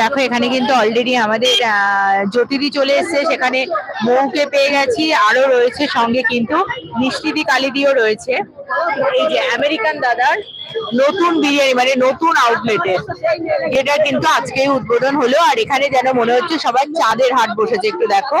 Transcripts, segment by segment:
দেখো, এখানে কিন্তু অলরেডি আমাদের জ্যোতিদি চলে এসেছে। সেখানে মৌকে পেয়ে গেছি, আরও রয়েছে সঙ্গে কিন্তু মিষ্টিদি কালিদিও রয়েছে। এই যে আমেরিকান দাদার নতুন বিরিয়ানি মানে নতুন আউটলেটে যেটা কিন্তু আজকেই উদ্বোধন হলো, আর এখানে যেন মনে হচ্ছে সবাই চাঁদের হাট বসেছে, একটু দেখো।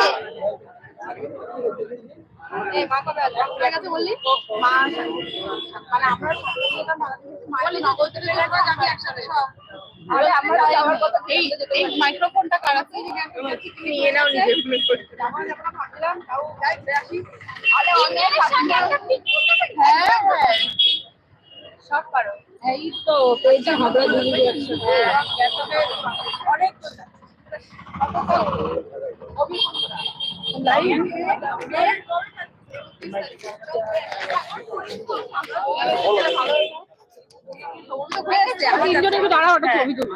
মাইক্রোফোনটা হ্যাঁ হ্যাঁ সব এই তো একসাথে অনেক তিনজনে একটু দাঁড়াও একটা ছবি তুলি।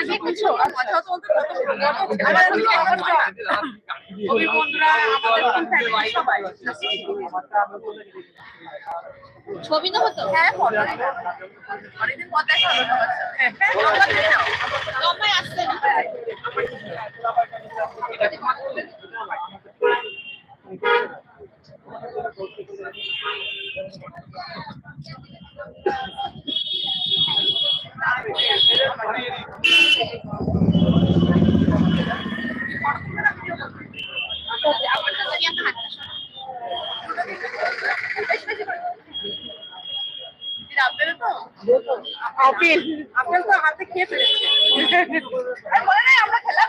আগে কিছু আর কথা বলতে ছবি ছবি তো? হতো হ্যাঁ অনেকদিন পর দেখা হলো সবার সাথে। লম্বাই আসছে না। অপিল আপনার তো হাতে খেয়ে ফেলেছে আর বলে নাই আমরা খেলাম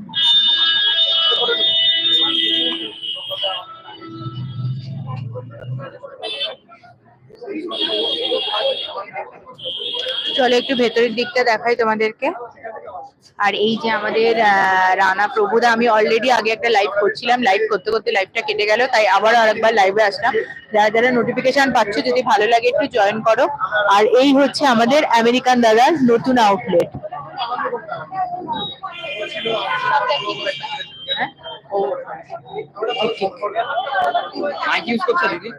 চলো একটু ভেতরের দিকটা দেখাই তোমাদেরকে। আর এই যে আমাদের আহ, রানা প্রভুদা আমি অলরেডি আগে একটা লাইভ করছিলাম। লাইভ করতে করতে লাইভটা কেটে গেল তাই আবার আরেকবার লাইভে আসলাম। যারা যারা নোটিফিকেশন পাচ্ছ যদি ভালো লাগে একটু জয়েন করো। আর এই হচ্ছে আমাদের আমেরিকান দাদার নতুন আউটলেট মাইক ইউজ করছে দিদি?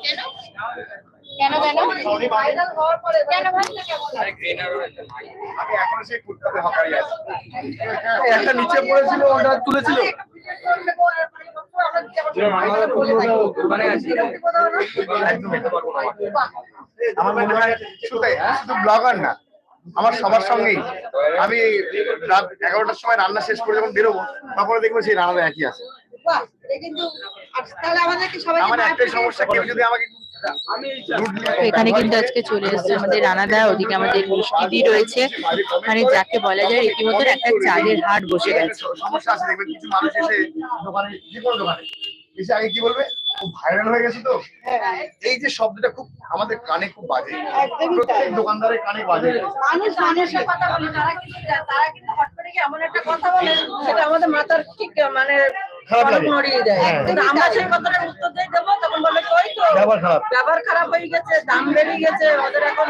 কেন কেন? ভাইরাল হওয়ার পরে কেন ভাই আমি এখনও সেই ফুটপাতে হকারি আছি। একটা নিচে পড়েছিল ওটা তুলেছিল। আমার মনে হয় শুধু শুধু ব্লগার না আমার সবার সঙ্গেই। আমি রাত এগারোটার সময় রান্না শেষ করে যখন বেরোবো তখন দেখব সেই রান্নাটা একই আছে। আচ্ছা, আমার একটাই সমস্যা কেউ যদি আমাকে এখানে কিন্তু আজকে চলে এসেছে আমাদের রানাদা ওদিকে আমাদের মিষ্টিদি রয়েছে। মানে যাকে বলা যায় রীতিমতো একটা চাঁদের হাট বসে গেছে। সমস্যা আছে দেখবেন কিছু মানুষ এসে দোকানে যে কোনো দোকানে? এসে আগে কি বলবে? খুব ভাইরাল হয়ে গেছে তো। এই যে শব্দটা খুব আমাদের কানে খুব বাজে। প্রত্যেক দোকানদারের কানে বাজে। মানুষ মানুষের কথা বলে তারা কিন্তু তারা কিন্তু হট করে এমন একটা কথা বলে সেটা আমাদের মাথার ঠিক মানে খারাপ লাগে। কিন্তু আমরা সেই কথাটার উত্তর দিয়ে দেবো তখন বলে কই তো ব্যবহার খারাপ। ব্যবহার খারাপ হয়ে গেছে দাম বেড়ে গেছে ওদের এখন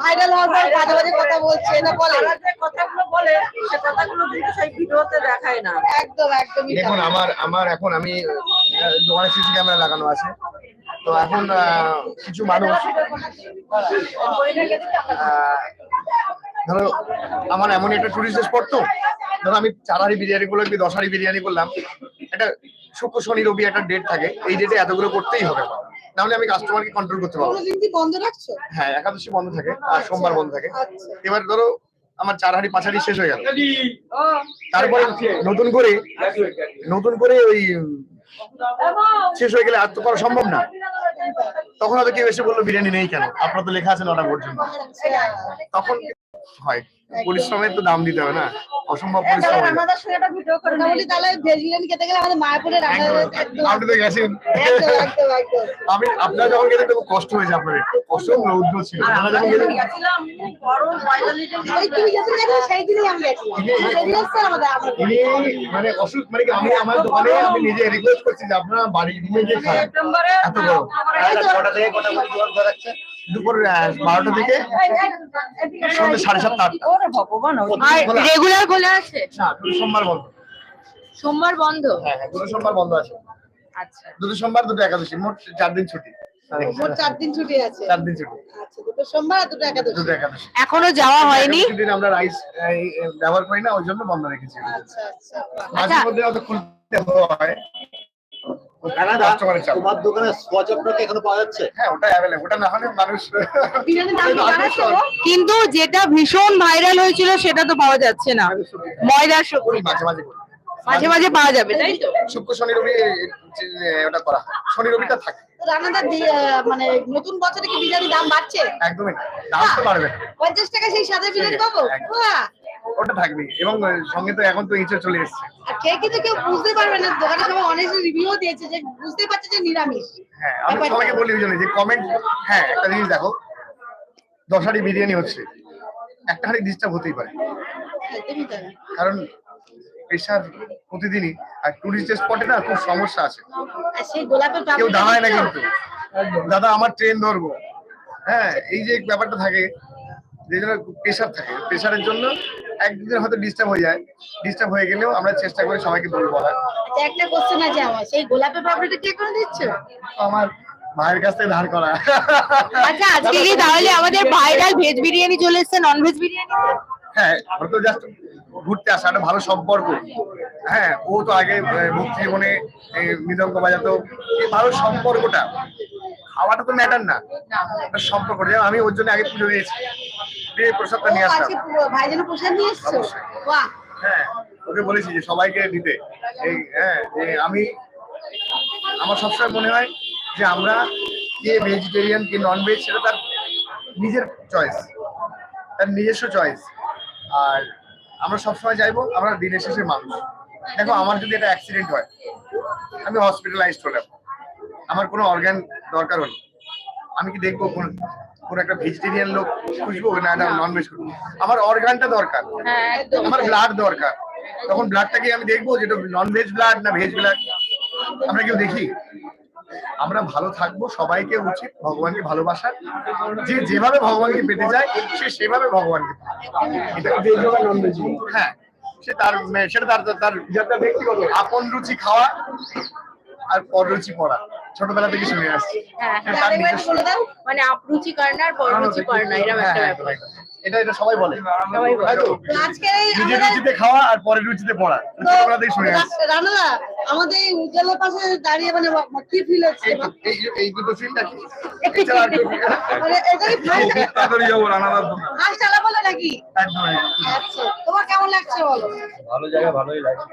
ভাইরাল হওয়ার পর বাজে বাজে কথা বলছে এটা বলে। যে কথাগুলো বলে সে কথাগুলো কিন্তু সেই ভিডিওতে দেখায় না। একদম একদমই দেখুন আমার আমার এখন আমি দোকানে সিসি ক্যামেরা লাগানো আছে। তো এখন আহ, কিছু মানুষ আহ, ধরো আমার এমন একটা টুরিস্ট স্পট তো। ধরো আমি চারারি বিরিয়ানি করলাম কি দশারি বিরিয়ানি করলাম? একটা শুক্র শনি রবি একটা ডেট থাকে এই ডেটে এতগুলো করতেই হবে। নাহলে আমি কাস্টমারকে কন্ট্রোল করতে পারব বন্ধ রাখছো? হ্যাঁ একাদশী বন্ধ থাকে আর সোমবার বন্ধ থাকে। আচ্ছা। এবার ধরো আমার চার হাড়ি পাঁচ হাড়ি শেষ হয়ে গেল। তারপরে নতুন করে নতুন করে ওই শেষ হয়ে গেলে আর তো করা সম্ভব না। তখন হয়তো কেউ এসে বলল বিরিয়ানি নেই কেন? আপনার তো লেখা আছে নটা পর্যন্ত। তখন হয়। পরিশ্রমের তো দাম দিতে হবে না। অসম্ভব পরিশ্রম হয়ে। যায়। আমাদের সঙ্গে একটা ভিডিও করে। মোটামুটি তাহলে ভেজ খেতে গেলে আমাদের মায়াপুরে রান্না আপনি তো গেছেন। আমি আপনারা যখন গেলেন তখন কষ্ট হয়েছে আপনাদের কষ্ট রৌদ্র ছিল। আপনারা যখন গেলেন মানে অসুখ মানে আমি আমার দোকানে আমি নিজে রিকোয়েস্ট করছি যে আপনারা বাড়ি রুমে গিয়ে খান। এত গরম। দুপুর বারোটা থেকে সন্ধ্যে সাড়ে সাতটা আটটা। রেগুলার খোলা আছে? না সোমবার বন্ধ। সোমবার বন্ধ? হ্যাঁ হ্যাঁ দুটো সোমবার বন্ধ আছে। আচ্ছা। দুটো সোমবার দুটো একাদশী মোট চার দিন ছুটি। মোট চার দিন ছুটি আছে? চার দিন ছুটি। আচ্ছা দুটো সোমবার আর দুটো একাদশী। দুটো একাদশী। এখনও যাওয়া হয়নি? দিন আমরা রাইস ব্যবহার করি না ওই জন্য বন্ধ রেখেছি। আচ্ছা আচ্ছা। মাঝে মধ্যে হয়তো খুলতে হয়। কানাডা তোমার দোকানে স্কচ আপনাকে এখনও পাওয়া যাচ্ছে? হ্যাঁ ওটা অ্যাভেলেবল ওটা না হলে মানুষ বিরিয়ানির দাম কি জানাচ্ছো গো? কিন্তু যেটা ভীষণ ভাইরাল হয়েছিল সেটা তো পাওয়া যাচ্ছে না। ময়দার ওই মাঝে মাঝে মাঝে মাঝে পাওয়া যাবে তাই তো? শুক্র শনি রবি ওটা করা হয়। শনি রবিটা থাকে। আহ, মানে নতুন বছরে কি বিরিয়ানির দাম বাড়ছে? একদমই দাম তো পারবে না। পঞ্চাশ টাকা সেই সাদা বিরিয়ানি পাবো! ওটা থাকবেই এবং সঙ্গে তো এখন তো ইঁচড় চলে এসছে। খেয়ে কিন্তু কেউ বুঝতে পারবে না দোকানে সবাই অনেক রিভিউ দিয়েছে যে বুঝতে পারছে যে নিরামিষ। হ্যাঁ আমি সবাইকে বলি ওই জন্য যে কমেন্ট হ্যাঁ একটা জিনিস দেখো দশারি বিরিয়ানি হচ্ছে একটা হাড়ি ডিস্টার্ব হতেই পারে। কারণ প্রেশার প্রতিদিনই আর টুরিস্ট স্পটে না খুব সমস্যা আছে। কেউ দাঁড়ায় না? কিন্তু। দাদা আমার ট্রেন ধরবো। হ্যাঁ এই যে ব্যাপারটা থাকে যে জন্য প্রেশার থাকে প্রেশারের জন্য একদিন হয়তো ডিস্টার্ব হয়ে যায়। ডিস্টার্ব হয়ে গেলেও আমরা চেষ্টা করি সবাইকে বলব বলার। আচ্ছা একটা কোশ্চেন আছে আমার। সেই গোলাপের পাপড়িটা কে করে দিচ্ছ? আমার ভাইয়ের কাছ থেকে ধার করা। আচ্ছা আজকে কি তাহলে আমাদের ভাইরাল ভেজ বিরিয়ানি চলে এসেছে নন ভেজ বিরিয়ানি? হ্যাঁ ওর তো জাস্ট ঘুরতে আসা একটা ভালো সম্পর্ক। হ্যাঁ ও তো আগে ভক্তি জীবনে মৃদঙ্গ বাজাতো। এই ভালো সম্পর্কটা খাওয়াটা তো ম্যাটার না। একটা সম্পর্ক আমি ওর জন্য আগে পুজো দিয়েছি। দিয়ে প্রসাদটা নিয়ে আসতাম আজকে পুরো ভাইজানের প্রসাদ নিয়ে এসছো? বাহ। হ্যাঁ ওকে বলেছি যে সবাইকে দিতে। এই হ্যাঁ যে আমি আমার সবসময় মনে হয় যে আমরা কে ভেজিটেরিয়ান কে নন ভেজ সেটা তার নিজের চয়েস তার নিজস্ব চয়েস আর আমরা সবসময় চাইব আমরা দিনের শেষে মানুষ। দেখো আমার যদি একটা অ্যাক্সিডেন্ট হয় আমি হসপিটালাইজড হলাম। আমার কোনো অর্গান দরকার হলো আমি কি দেখব কোন কোন একটা ভেজিটেরিয়ান লোক খুঁজবো না একটা নন ভেজ খুঁজবো আমার অর্গানটা দরকার। হ্যাঁ আমার ব্লাড দরকার। তখন ব্লাডটাকে আমি দেখব যেটা নন ভেজ ব্লাড না ভেজ ব্লাড আমরা কেউ দেখি? আমরা ভালো থাকব সবাইকে উচিত ভগবানকে ভালোবাসার যে যেভাবে ভগবানকে পেতে যায় সে সেভাবে ভগবানকে। এটা হ্যাঁ সে তার সেটা তার তার ব্যক্তিগত। আপন রুচি খাওয়া আর পর রুচি পড়া। ছোটবেলা থেকে শুনে আসছি। হ্যাঁ, হ্যাঁ। বলে মানে আপরুচি কর্নার পররুচি কর্নার এরকম একটা হ্যাঁ, ব্যাপার। একদম, একদম। এটা এটা সবাই বলে। সবাই বলে। তাই তো? তো আজকে নিজের রুচিতে খাওয়া আর পরের রুচিতে পড়া। ছোটবেলা থেকে শুনে আসছি। রা- আমাদের এই উজ্জ্বলের পাশে দাঁড়িয়ে মানে কি ফিল হচ্ছে? এই দুটো আর কেউ মানে এটা কি তাড়াতাড়ি যাব রানাদার দোকান ফার্স্ট আলা বলে নাকি? একদম। আচ্ছা তোমার কেমন লাগছে বলো? ভালো জায়গা ভালোই লাগে।